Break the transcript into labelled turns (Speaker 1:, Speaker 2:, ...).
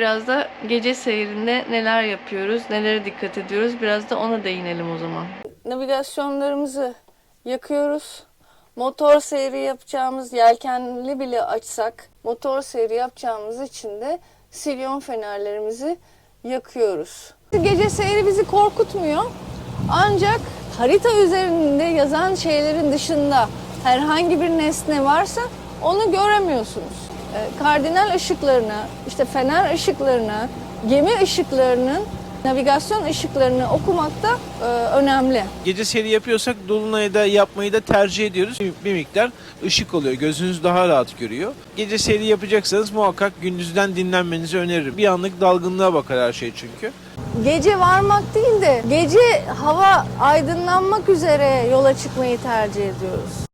Speaker 1: Biraz da gece seyrinde neler yapıyoruz, nelere dikkat ediyoruz biraz da ona değinelim o zaman. Navigasyonlarımızı yakıyoruz. Motor seyri yapacağımız, yelkenli bile açsak, motor seyri yapacağımız için de silyon fenerlerimizi yakıyoruz. Gece seyri bizi korkutmuyor. Ancak harita üzerinde yazan şeylerin dışında herhangi bir nesne varsa onu göremiyorsunuz. Ee, Kardinal ışıklarını, işte fener ışıklarını, gemi ışıklarının, navigasyon ışıklarını okumak da e, önemli.
Speaker 2: Gece seyri yapıyorsak Dolunay'da yapmayı da tercih ediyoruz. Bir- Bir miktar ışık oluyor. Gözünüz daha rahat görüyor. Gece seyri yapacaksanız muhakkak gündüzden dinlenmenizi öneririm. Bir anlık dalgınlığa bakar her şey çünkü.
Speaker 1: Gece varmak değil de gece hava aydınlanmak üzere yola çıkmayı tercih ediyoruz.